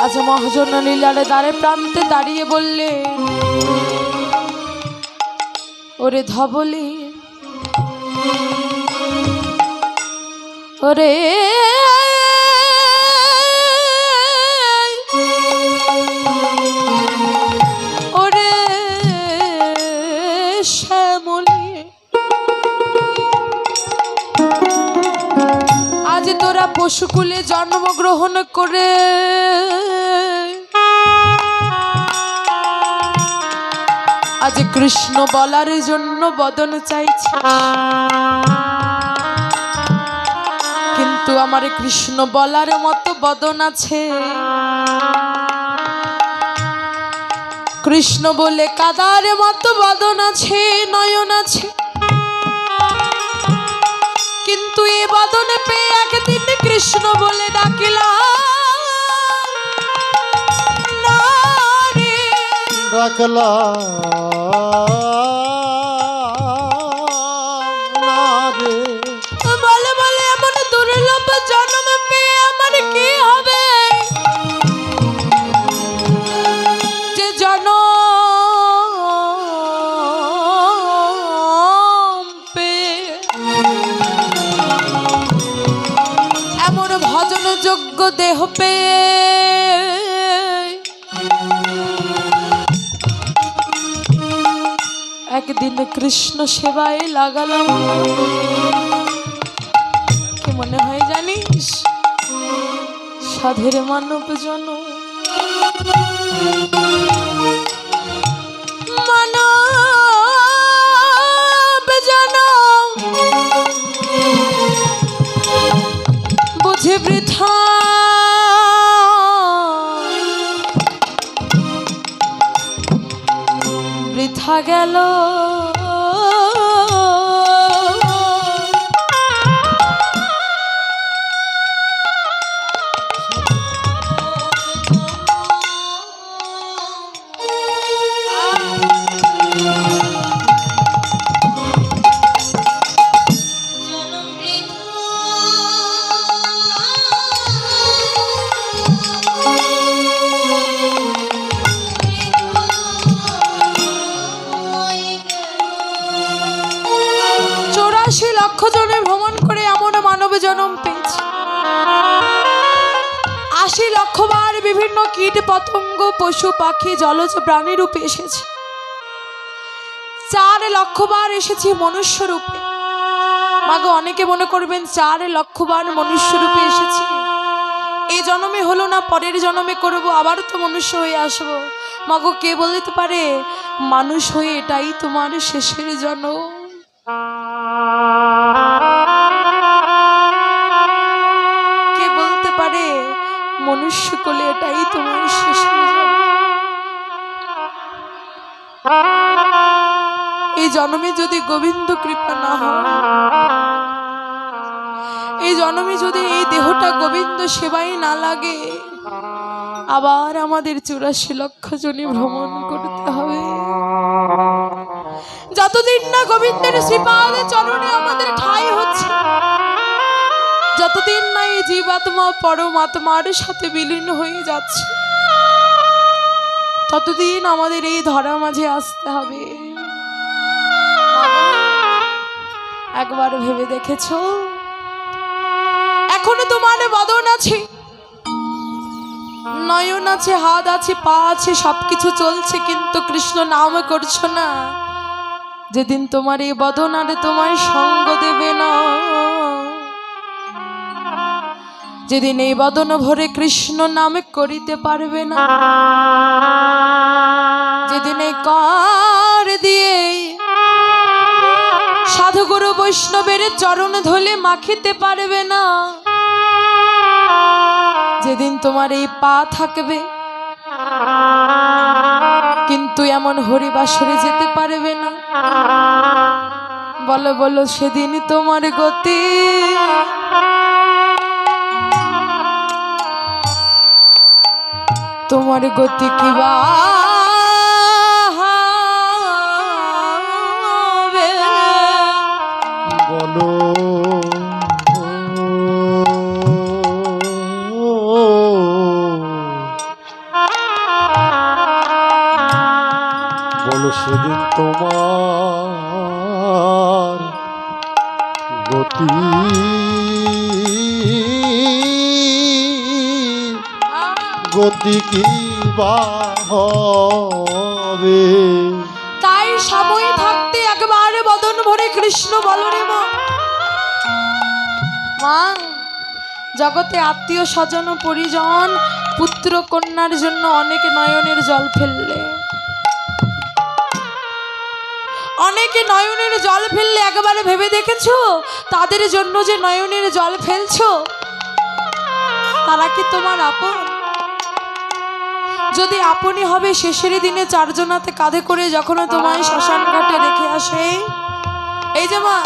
আজ মহাজন লীলারে দ্বারে প্রান্তে দাঁড়িয়ে বললে ওরে ধবলি ওরে তোরা পশুকুলে জন্মগ্রহণ করে। আজ কৃষ্ণ বলার জন্য বদন চাইছে। কিন্তু আমার কৃষ্ণ বলার মতো বদন আছে। কৃষ্ণ বলে কাদার মতো বদন আছে, নয়ন আছে। বলে ডাকিলাম। ডাকলা যোগ্য দেহ পেয়ে। একদিন কৃষ্ণ সেবায় লাগালাম। কি মনে হয় জানিস? সাধের মানব জন গেল আশি বিভিন্ন কীট পতঙ্গ, পশু, পাখি, জলজ প্রাণী রূপে এসেছে। চার লক্ষ বার এসেছি মনুষ্য রূপে। মাগো, অনেকে মনে করবেন চার লক্ষ বার মনুষ্য রূপে এসেছি। এই জন্মে হলো না, পরের জন্মে করব, আবার তো মনুষ্য হয়ে আসব। মাগো, কে বলতে পারে, মানুষ হয়ে এটাই তোমার শেষের জন্ম। মনুষ্য কোলে এটাই তোমার শেষ এই জন্মে যদি গোবিন্দ কৃপা না হয়, এই জন্মে যদি এই দেহটা গোবিন্দ সেবাই না লাগে, আবার আমাদের চুরাশি লক্ষ জনই ভ্রমণ করতে হবে। যতদিন না গোবিন্দের শ্রীপাদ চরণে আমাদের ঠাই হচ্ছে, যতদিন জীবাত্মা পরমাত্মার সাথে বিলীন হয়ে যাচ্ছে। ততদিন আমাদের এই ধরা মাঝে আসতে হবে। একবার ভেবে দেখেছ? এখনও তোমার বদন আছে। নয়ন আছে, হাত আছে, পা আছে, সবকিছু চলছে, কিন্তু কৃষ্ণ নাম করছ না। যেদিন তোমার এই বদন আরে তোমায় সঙ্গ দেবে না। যেদিন এই বদন ভরে কৃষ্ণ নামে করিতে পারবে না। যেদিন এই কর দিয়ে সাধুগুরু বৈষ্ণবের চরণ ধলে মাখিতে পারবে না। যেদিন তোমার এই পা থাকবে, কিন্তু এমন হরিবাসরে যেতে পারবে না। বলো বলো, সেদিন তোমার গতি তোমার গতি কিবা বলো বলো সেদিন তোমার গতি গতি কি হবে? তাই সময় থাকতে একবার বদন ভরে কৃষ্ণ বলরে মা। মা, জগতে আত্মীয় স্বজন পরিজন, পুত্র কন্যার জন্য অনেক নয়নের জল ফেললে। অনেকে নয়নের জল ফেললে একবারে ভেবে দেখেছ? তাদের জন্য যে নয়নের জল ফেলছো? তারা কি তোমার আপন যদি আপনি হবে শেষের দিনে চারজনাতে কাঁধে করে যখন তোমায় শ্মশান ঘাটে রেখে আসে। এই যে মা,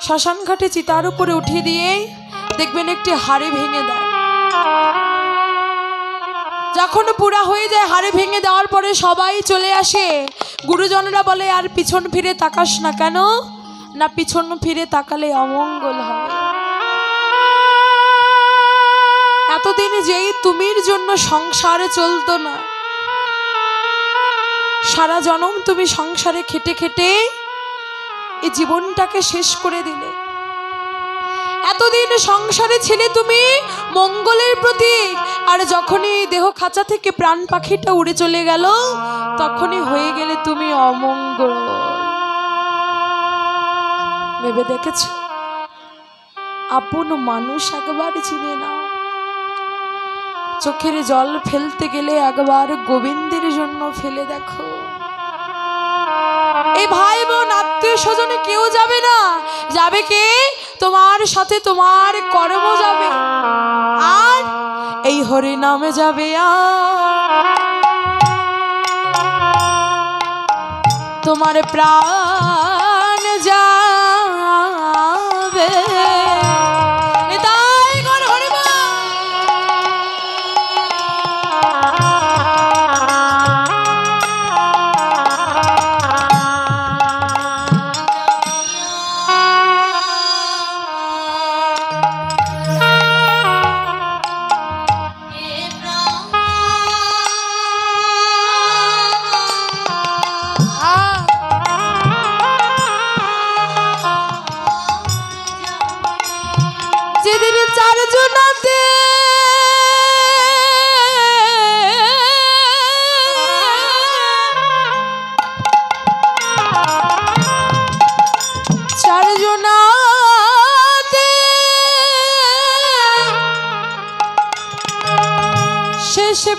শ্মশান ঘাটে চিতার উপরে উঠিয়ে দিয়ে দেখবেন একটি হাড়ি ভেঙে দেয়। যখন পুরা হয়ে যায় হাড়ি ভেঙে দেওয়ার পরে সবাই চলে আসে। গুরুজনরা বলে, আর পিছন ফিরে তাকাস না কেন? না, পিছন ফিরে তাকালে অমঙ্গল হবে। এতদিন যেই তুমির জন্য সংসারে চলতো না। সারা জনম তুমি সংসারে খেটে খেটে এই জীবনটাকে শেষ করে দিলে। এতদিন সংসারে ছিলে তুমি মঙ্গলের প্রতীক, আর যখনই দেহ খাঁচা থেকে প্রাণ পাখিটা উড়ে চলে গেল, তখনই হয়ে গেলে তুমি অমঙ্গল। ভেবে দেখেছ? আপন মানুষ একবার চিনে না চোখের জল ফেলতে গেলে একবার গোবিন্দের জন্য ফেলে দেখো। এই ভাই বোন আত্মীয় স্বজনে কেউ যাবে না। যাবে কে? তোমার সাথে তোমার কর্ম যাবে। আর এই হরি নামে যাবে তোমার প্রাণ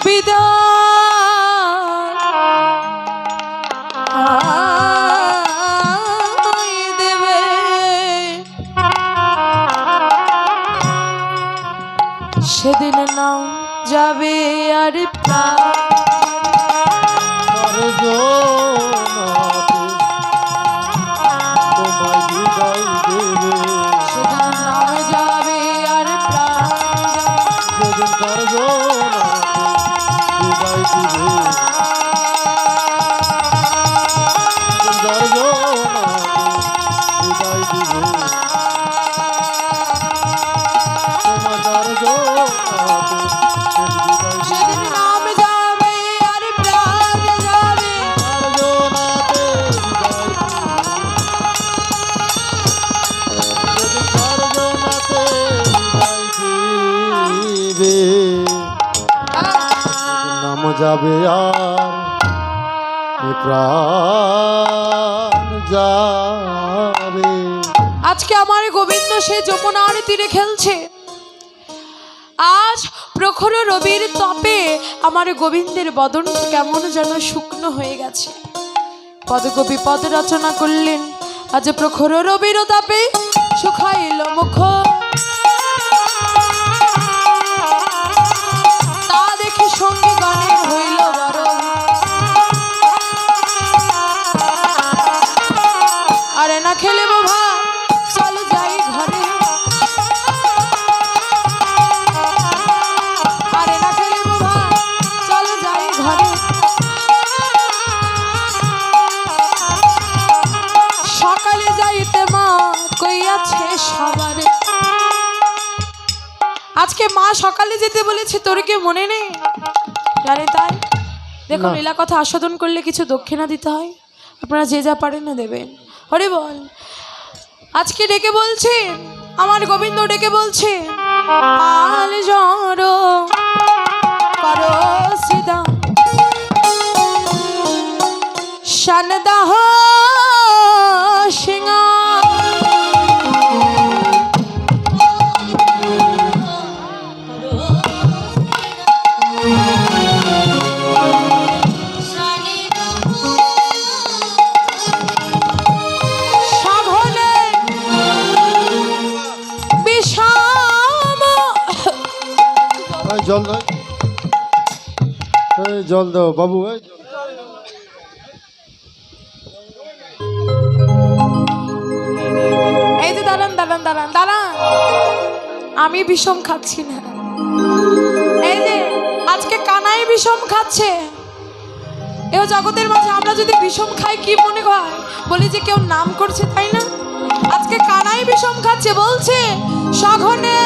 বিদায়। দেবে। সেদিন নাম যাবে আর প্রাণ যাবে আর যাবে। আজকে আমার গোবিন্দ সে যমুনার তীরে খেলছে। আজ প্রখর রবির তপে আমার গোবিন্দের বদন কেমন যেন শুকনো হয়ে গেছে। পদকবি পদ রচনা করলেন। আজ প্রখর রবির তাপে শুকাইল মুখ আজকে মা সকালে যেতে বলেছে তোর কি মনে নেই? জানে তাই? দেখো লীলা কথা আস্বাদন করলে কিছু দক্ষিণা দিতে হয়। আপনারা যে যা পারেন না দেবেন। হরি বল। আজকে ডেকে বলছেন আমার গোবিন্দ ডেকে বলছে আল জড়ো করো সিদা শানদাহ জল দাও। জল দাও, বাবু, এই এই যে দাঁড়ান দাঁড়ান দাঁড়ান দাঁড়ান। আমি বিষম খাচ্ছি না। এই যে, আজকে কানাই বিষম খাচ্ছে। এ জগতের মাঝে আমরা যদি বিষম খাই, কি মনে হয়? বলি যে কেউ নাম করছে, তাই না? আজকে কানাই বিষম খাচ্ছে, বলছে, সঘনে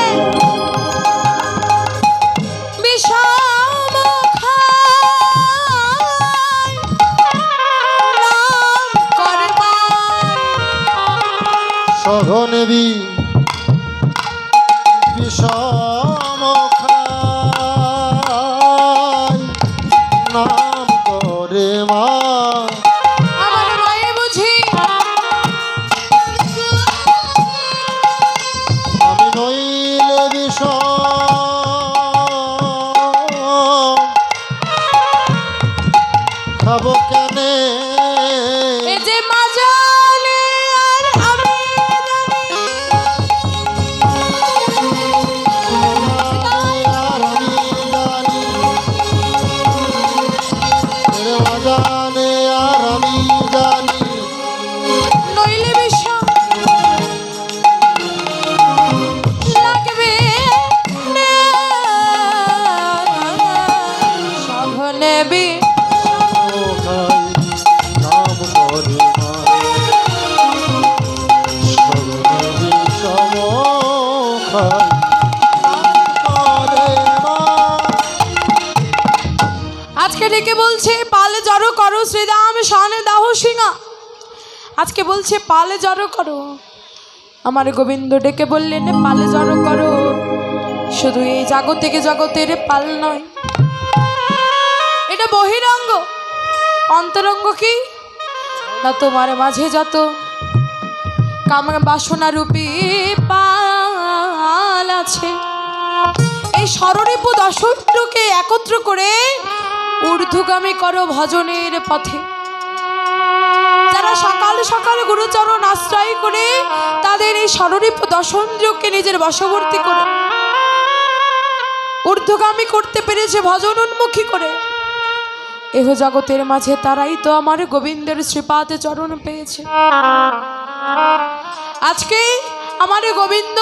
সঘনেবি বিষম ডেকে বলছে, পালে জড়ো করো শ্রীরাম সনে দাহ সিংহা। আজকে বলছে, পালে জড়ো করো। আমার গোবিন্দ ডেকে বললেন, পালে জড়ো করো। শুধু এই জগৎ থেকে জগতের পাল নয়। এটা বহিরঙ্গ। অন্তরঙ্গ কি? না তোমার মাঝে যত কাম বাসনা রূপী পাল আছে। এই স্মরণীপু দশটুকে একত্র করে ঊর্ধ্বগামী করো ভজনের পথে। যারা সকাল সকাল গুরুচরণ আশ্রয় করে, তাদের এই স্মরণীপ দশন্দ্রকে নিজের বশবর্তী করে। ঊর্ধ্বগামী করতে পেরেছে ভজন উন্মুখী করে। এহ জগতের মাঝে তারাই তো আমার গোবিন্দের শ্রীপাতে চরণ পেয়েছে। আজকে আমার গোবিন্দ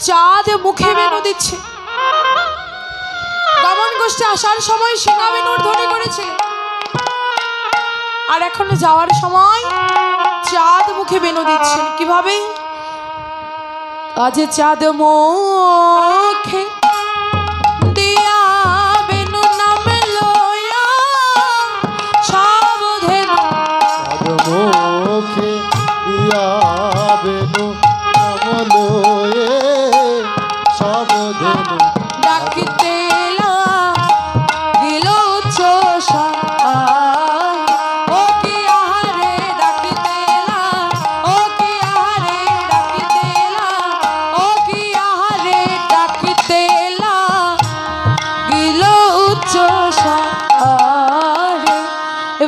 চাঁদ মুখে বেনো দিচ্ছে। গমন গোষ্ঠী আসার সময় সেনাবেনুর ধরে করেছে। আর এখন যাওয়ার সময় চাঁদ মুখে বেনু দিচ্ছেন। কীভাবে? আজ চাঁদ মুখে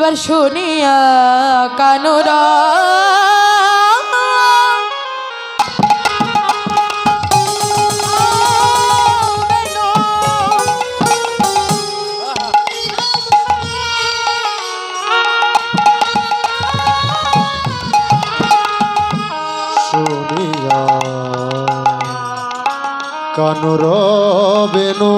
এবার শুনিয়া কানুরা কানুর বেনু